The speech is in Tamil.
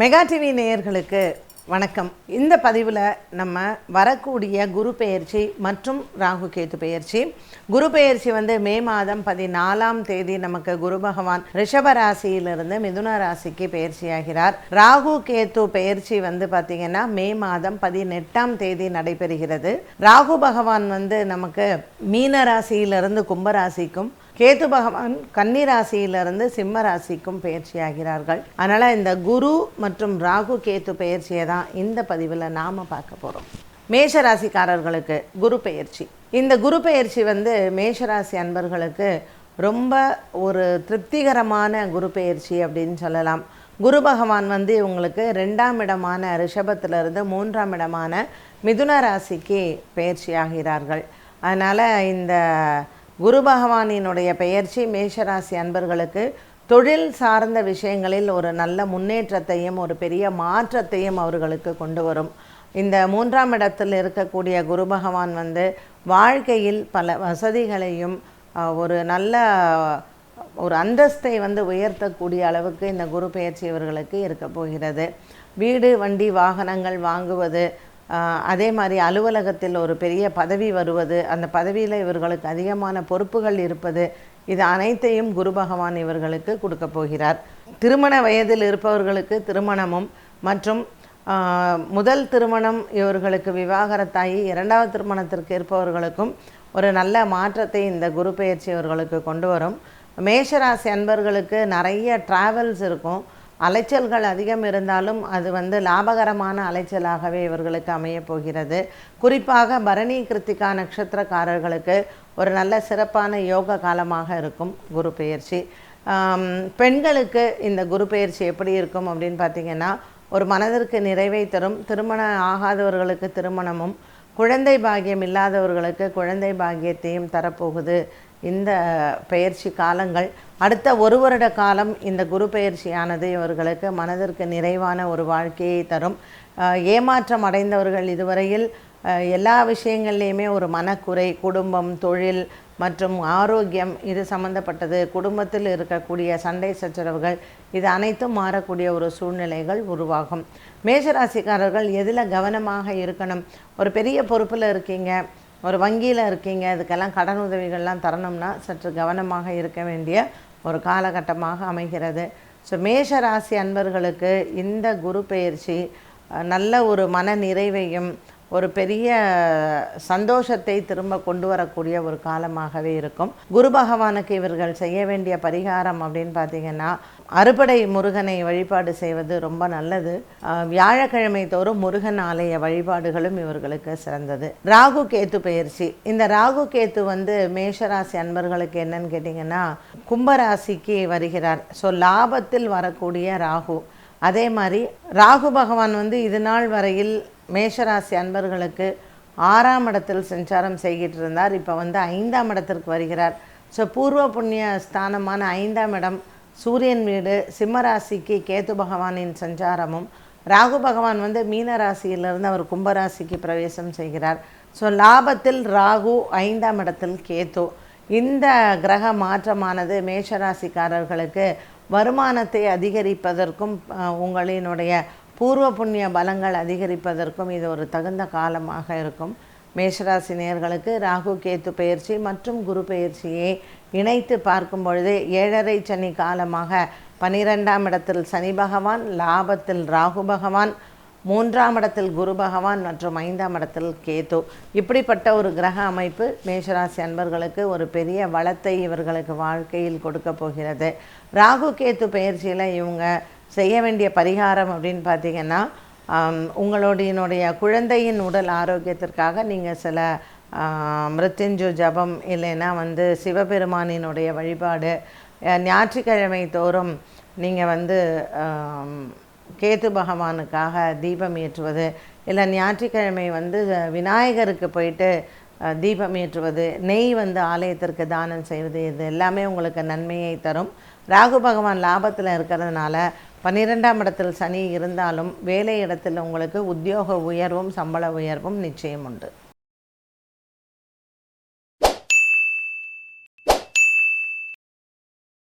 மெகா டிவி நேயர்களுக்கு வணக்கம். இந்த பதிவில் நம்ம வரக்கூடிய குரு பெயர்ச்சி மற்றும் ராகு கேத்து பெயர்ச்சி. குரு பெயர்ச்சி வந்து மே மாதம் பதினாலாம் தேதி நமக்கு குரு பகவான் ரிஷப ராசியிலிருந்து மிதுன ராசிக்கு பெயர்ச்சியாகிறார் ராகு கேத்து பெயர்ச்சி வந்து பார்த்திங்கன்னா மே மாதம் பதினெட்டாம் தேதி நடைபெறுகிறது. ராகு பகவான் வந்து நமக்கு மீன ராசியிலிருந்து கும்பராசிக்கும் கேது பகவான் கன்னிராசியிலிருந்து சிம்ம ராசிக்கும் பயிற்சியாகிறார்கள். அதனால் இந்த குரு மற்றும் ராகு கேது பெயர்ச்சியை தான் இந்த பதிவில் நாம் பார்க்க போகிறோம் மேஷ ராசிக்காரர்களுக்கு குரு பெயர்ச்சி இந்த குரு பெயர்ச்சி வந்து மேஷராசி அன்பர்களுக்கு ரொம்ப ஒரு திருப்திகரமான குரு பயிற்சி அப்படின்னு சொல்லலாம். குரு பகவான் வந்து இவங்களுக்கு ரெண்டாம் இடமான ரிஷபத்திலிருந்து மூன்றாம் இடமான மிதுன ராசிக்கு பயிற்சியாகிறார்கள். அதனால் இந்த குரு பகவானினுடைய பெயர்ச்சி மேஷராசி அன்பர்களுக்கு தொழில் சார்ந்த விஷயங்களில் ஒரு நல்ல முன்னேற்றத்தையும் ஒரு பெரிய மாற்றத்தையும் அவர்களுக்கு கொண்டு வரும். இந்த மூன்றாம் இடத்தில் இருக்கக்கூடிய குரு பகவான் வந்து வாழ்க்கையில் பல வசதிகளையும் ஒரு நல்ல ஒரு அந்தஸ்தை வந்து உயர்த்தக்கூடிய அளவுக்கு இந்த குரு பெயர்ச்சி இவர்களுக்கு இருக்க போகிறது. வீடு வண்டி வாகனங்கள் வாங்குவது அதே மாதிரி அலுவலகத்தில் ஒரு பெரிய பதவி வருவது அந்த பதவியில் இவர்களுக்கு அதிகமான பொறுப்புகள் இருப்பது இது அனைத்தையும் குரு பகவான் இவர்களுக்கு கொடுக்க போகிறார். திருமண வயதில் இருப்பவர்களுக்கு திருமணமும் மற்றும் முதல் திருமணம் இவர்களுக்கு விவாகரத்தாகி இரண்டாவது திருமணத்திற்கு இருப்பவர்களுக்கும் ஒரு நல்ல மாற்றத்தை இந்த குரு பெயர்ச்சி இவர்களுக்கு கொண்டு வரும். மேஷராசி அன்பர்களுக்கு நிறைய டிராவல்ஸ் இருக்கும். அலைச்சல்கள் அதிகம் இருந்தாலும் அது வந்து லாபகரமான அலைச்சலாகவே இவர்களுக்கு அமையப்போகிறது குறிப்பாக பரணி கிருத்திகா நட்சத்திரக்காரர்களுக்கு ஒரு நல்ல சிறப்பான யோக காலமாக இருக்கும் குரு பெயர்ச்சி. பெண்களுக்கு இந்த குரு பெயர்ச்சி எப்படி இருக்கும் அப்படின்னு பார்த்தீங்கன்னா ஒரு மனதிற்கு நிறைவை தரும் திருமணம் ஆகாதவர்களுக்கு திருமணமும் குழந்தை பாக்கியம் இல்லாதவர்களுக்கு குழந்தை பாக்கியத்தையும் தரப்போகுது. இந்த பயிற்சி காலங்கள். அடுத்த ஒரு வருட காலம் இந்த குரு பயிற்சியானது இவர்களுக்கு மனதிற்கு நிறைவான ஒரு வாழ்க்கையை தரும். ஏமாற்றம் அடைந்தவர்கள் இதுவரையில் எல்லா விஷயங்கள்லேயுமே ஒரு மனக்குறை குடும்பம் தொழில் மற்றும் ஆரோக்கியம் இது சம்பந்தப்பட்டது. குடும்பத்தில் இருக்கக்கூடிய சண்டை சச்சரவுகள் இது அனைத்தும் மாறக்கூடிய ஒரு சூழ்நிலைகள் உருவாகும். மேஷராசிக்காரர்கள் எதில் கவனமாக இருக்கணும்? ஒரு பெரிய பொறுப்பில் இருக்கீங்க. ஒரு வங்கியில் இருக்கீங்க இதுக்கெல்லாம் கடன் உதவிகள்லாம் தரணும்னா சற்று கவனமாக இருக்க வேண்டிய ஒரு காலகட்டமாக அமைகிறது. ஸோ மேஷ ராசி அன்பர்களுக்கு இந்த குரு பெயர்ச்சி நல்ல ஒரு மன நிறைவையும் ஒரு பெரிய சந்தோஷத்தை திரும்ப கொண்டு வரக்கூடிய ஒரு காலமாகவே இருக்கும். குரு பகவானுக்கு இவர்கள் செய்ய வேண்டிய பரிகாரம் அப்படின்னு பார்த்தீங்கன்னா அறுபடை முருகனை வழிபாடு செய்வது ரொம்ப நல்லது. வியாழக்கிழமை தோறும் முருகன் ஆலய வழிபாடுகளும் இவர்களுக்கு சிறந்தது. ராகு கேத்து பயிற்சி. இந்த ராகு கேத்து வந்து மேஷராசி அன்பர்களுக்கு என்னன்னு கேட்டிங்கன்னா கும்பராசிக்கு வருகிறார். ஸோ லாபத்தில் வரக்கூடிய ராகு. அதே மாதிரி ராகு பகவான் வந்து இது நாள் வரையில் மேஷராசி அன்பர்களுக்கு ஆறாம் இடத்தில் சஞ்சாரம் செய்கிட்டு இருந்தார் இப்போ வந்து ஐந்தாம் இடத்திற்கு வருகிறார். ஸோ பூர்வ புண்ணிய ஸ்தானமான ஐந்தாம் இடம் சூரியன் வீடு சிம்மராசிக்கு கேது பகவானின் சஞ்சாரமும் ராகு பகவான் வந்து மீன ராசியிலிருந்து அவர் கும்பராசிக்கு பிரவேசம் செய்கிறார். ஸோ லாபத்தில் ராகு ஐந்தாம் இடத்தில் கேது. இந்த கிரக மாற்றமானது மேஷராசிக்காரர்களுக்கு வருமானத்தை அதிகரிப்பதற்கும் உங்களினுடைய பூர்வ புண்ணிய பலங்கள் அதிகரிப்பதற்கும் இது ஒரு தகுந்த காலமாக இருக்கும். மேஷராசி நேர்களுக்கு ராகு கேத்து பயிற்சி மற்றும் குரு பயிற்சியை இணைத்து பார்க்கும் பொழுது ஏழரை சனி காலமாக பனிரெண்டாம் இடத்தில் சனி பகவான் லாபத்தில் ராகு பகவான் மூன்றாம் இடத்தில் குரு பகவான் மற்றும் ஐந்தாம் இடத்தில் கேது. இப்படிப்பட்ட ஒரு கிரக அமைப்பு மேஷராசி அன்பர்களுக்கு ஒரு பெரிய வளத்தை இவர்களுக்கு வாழ்க்கையில் கொடுக்க போகிறது. ராகு கேத்து பயிற்சியில் இவங்க செய்ய வேண்டிய பரிகாரம் அப்படின்னு பார்த்தீங்கன்னா உங்களுடைய குழந்தையின் உடல் ஆரோக்கியத்திற்காக நீங்கள் சில மிருத்யுஞ்சு ஜபம் இல்லைன்னா வந்து சிவபெருமானினுடைய வழிபாடு ஞாயிற்றுக்கிழமை தோறும் நீங்கள் வந்து கேத்து கேது பகவானுக்காக தீபம் ஏற்றுவது இல்லை ஞாயிற்றுக்கிழமை வந்து விநாயகருக்கு போயிட்டு தீபம் ஏற்றுவது நெய் வந்து ஆலயத்திற்கு தானம் செய்வது இது எல்லாமே உங்களுக்கு நன்மையை தரும். ராகு பகவான் லாபத்தில் இருக்கிறதுனால பன்னிரெண்டாம் இடத்தில் சனி இருந்தாலும் வேலை இடத்தில் உங்களுக்கு உத்தியோக உயர்வும் சம்பள உயர்வும் நிச்சயம் உண்டு.